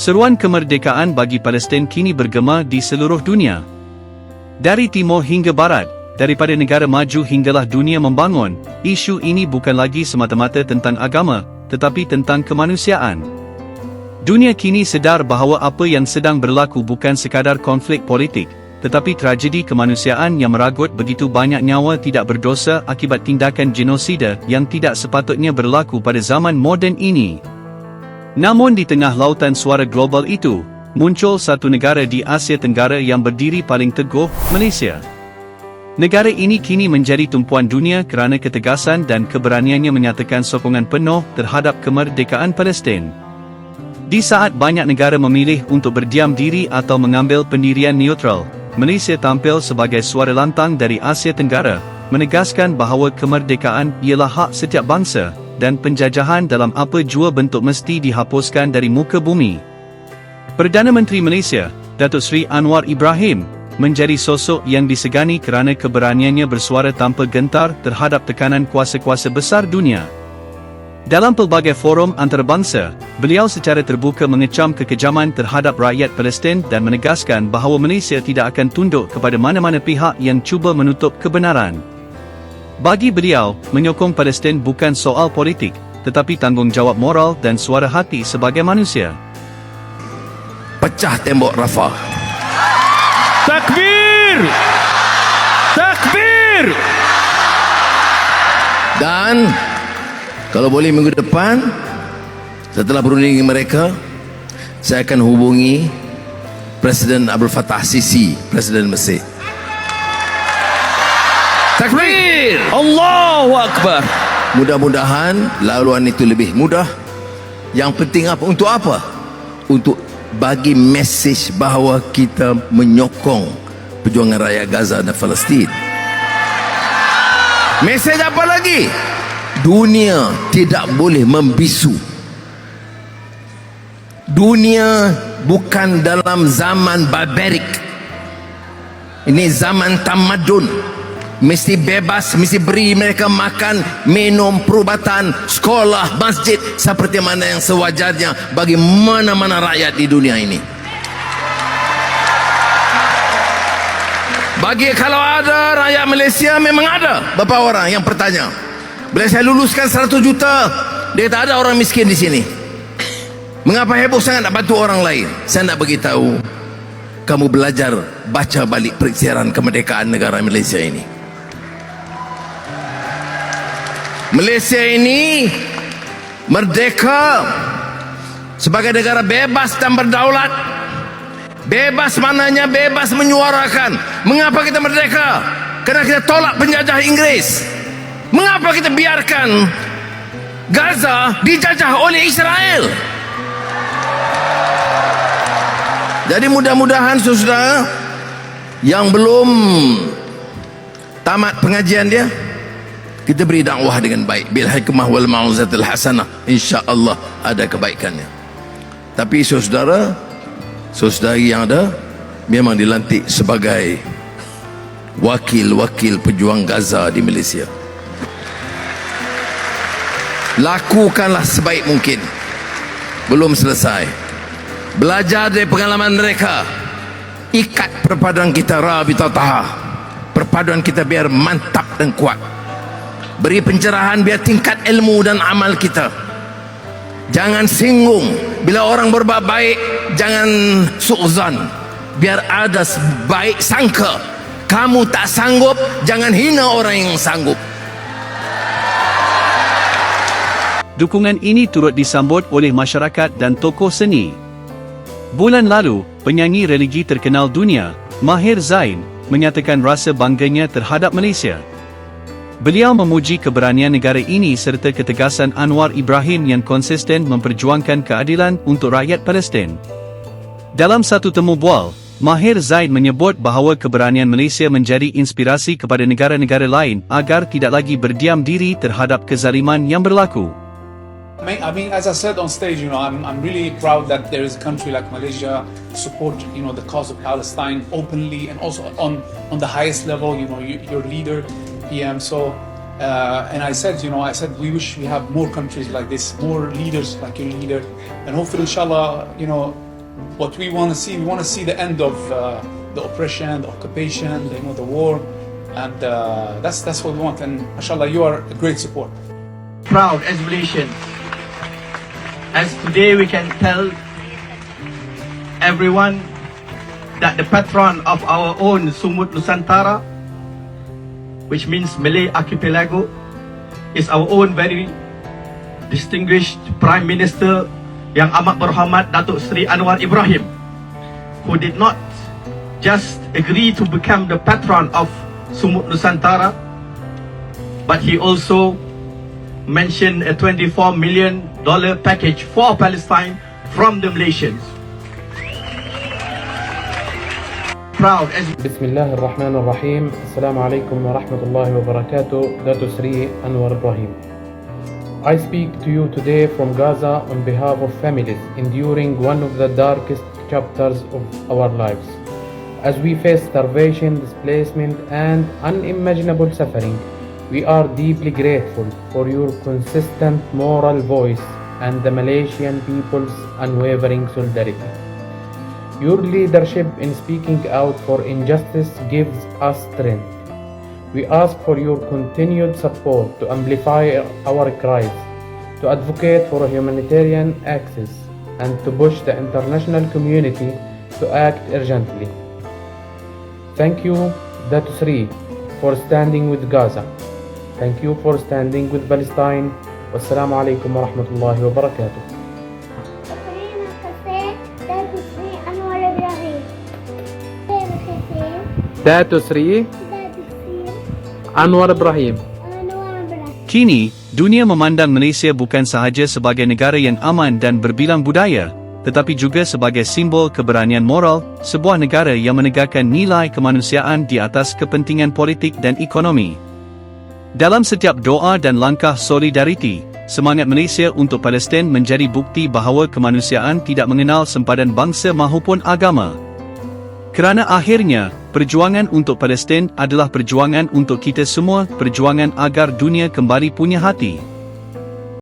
Seruan kemerdekaan bagi Palestin kini bergema di seluruh dunia. Dari timur hingga barat, daripada negara maju hinggalah dunia membangun, isu ini bukan lagi semata-mata tentang agama, tetapi tentang kemanusiaan. Dunia kini sedar bahawa apa yang sedang berlaku bukan sekadar konflik politik, tetapi tragedi kemanusiaan yang meragut begitu banyak nyawa tidak berdosa akibat tindakan genosida yang tidak sepatutnya berlaku pada zaman moden ini. Namun di tengah lautan suara global itu, muncul satu negara di Asia Tenggara yang berdiri paling teguh, Malaysia. Negara ini kini menjadi tumpuan dunia kerana ketegasan dan keberaniannya menyatakan sokongan penuh terhadap kemerdekaan Palestin. Di saat banyak negara memilih untuk berdiam diri atau mengambil pendirian neutral, Malaysia tampil sebagai suara lantang dari Asia Tenggara, menegaskan bahawa kemerdekaan ialah hak setiap bangsa dan penjajahan dalam apa jua bentuk mesti dihapuskan dari muka bumi. Perdana Menteri Malaysia, Datuk Seri Anwar Ibrahim, menjadi sosok yang disegani kerana keberaniannya bersuara tanpa gentar terhadap tekanan kuasa-kuasa besar dunia. Dalam pelbagai forum antarabangsa, beliau secara terbuka mengecam kekejaman terhadap rakyat Palestin dan menegaskan bahawa Malaysia tidak akan tunduk kepada mana-mana pihak yang cuba menutup kebenaran. Bagi beliau, menyokong Palestin bukan soal politik, tetapi tanggungjawab moral dan suara hati sebagai manusia. Pecah tembok Rafah. Takbir! Takbir! Dan kalau boleh minggu depan setelah berunding dengan mereka saya akan hubungi Presiden Abdul Fattah Sisi, Presiden Mesir. Allahu Akbar! Mudah-mudahan laluan itu lebih mudah. Yang penting apa? Untuk apa? Untuk bagi mesej bahawa kita menyokong perjuangan rakyat Gaza dan Palestin. Mesej apa lagi? Dunia tidak boleh membisu. Dunia bukan dalam zaman barbarik. Ini zaman tamadun. Mesti bebas, mesti beri mereka makan, minum, perubatan, sekolah, masjid seperti mana yang sewajarnya bagi mana-mana rakyat di dunia ini. Bagi kalau ada rakyat Malaysia memang ada beberapa orang yang bertanya. Bila saya luluskan 100 juta, dia kata ada orang miskin di sini. Mengapa heboh sangat nak bantu orang lain? Saya nak beritahu kamu belajar baca balik peristiwa kemerdekaan negara Malaysia ini. Malaysia ini merdeka sebagai negara bebas dan berdaulat. Bebas mananya bebas menyuarakan. Mengapa kita merdeka? Kerana kita tolak penjajah Inggris. Mengapa kita biarkan Gaza dijajah oleh Israel? Jadi mudah-mudahan saudara yang belum tamat pengajian dia kita beri dakwah dengan baik. Bil hikmah wal mauzatil hasanah. Insyaallah ada kebaikannya. Tapi saudara saudari yang ada memang dilantik sebagai wakil-wakil pejuang Gaza di Malaysia. Lakukanlah sebaik mungkin. Belum selesai. Belajar dari pengalaman mereka. Ikat perpaduan kita rabitataha perpaduan kita biar mantap dan kuat beri pencerahan biar tingkat ilmu dan amal kita. Jangan singgung. Bila orang berbuat baik jangan su'zan biar ada baik sangka. Kamu tak sanggup jangan hina orang yang sanggup. Dukungan ini turut disambut oleh masyarakat dan tokoh seni. Bulan lalu, penyanyi religi terkenal dunia, Mahir Zain, menyatakan rasa bangganya terhadap Malaysia. Beliau memuji keberanian negara ini serta ketegasan Anwar Ibrahim yang konsisten memperjuangkan keadilan untuk rakyat Palestin. Dalam satu temu bual, Mahir Zaid menyebut bahawa keberanian Malaysia menjadi inspirasi kepada negara-negara lain agar tidak lagi berdiam diri terhadap kezaliman yang berlaku. I mean, as I said on stage, you know, I'm, I'm really proud that there is a country like Malaysia support, you know, the cause of Palestine openly and also on on the highest level. You know, you, your leader, PM. So, uh, and I said, you know, I said we wish we have more countries like this, more leaders like your leader, and hopefully, inshallah, you know, what we want to see. We want to see the end of uh, the oppression, the occupation, you know, the war, and uh, that's that's what we want. And inshallah, you are a great support. proud as Malaysian. As today we can tell everyone that the patron of our own Sumut Nusantara, which means Malay Archipelago, is our own very distinguished Prime Minister yang amat berhormat Datuk Seri Anwar Ibrahim, who did not just agree to become the patron of Sumut Nusantara, but he also mentioned a 24 million dollar package for Palestine from the Malaysians. Proud as بسم الله الرحمن الرحيم السلام عليكم ورحمة الله وبركاته Datu Sri Anwar Ibrahim I speak to you today from Gaza on behalf of families enduring one of the darkest chapters of our lives. As we face starvation, displacement, and unimaginable suffering, we are deeply grateful for your consistent moral voice and the Malaysian people's unwavering solidarity. Your leadership in speaking out for injustice gives us strength. We ask for your continued support to amplify our cries, to advocate for humanitarian access, and to push the international community to act urgently. Thank you, Datu Sri, for standing with Gaza. Thank you for standing with Palestine. Wassalamu alaikum wa rahmatullahi wa barakatuh. Datu Sri Ibrahim. Anwar Ibrahim. Kini, dunia memandang Malaysia bukan sahaja sebagai negara yang aman dan berbilang budaya, tetapi juga sebagai simbol keberanian moral, sebuah negara yang menegakkan nilai kemanusiaan di atas kepentingan politik dan ekonomi. Dalam setiap doa dan langkah solidariti, semangat Malaysia untuk Palestin menjadi bukti bahawa kemanusiaan tidak mengenal sempadan bangsa mahupun agama. Kerana akhirnya, perjuangan untuk Palestin adalah perjuangan untuk kita semua, perjuangan agar dunia kembali punya hati.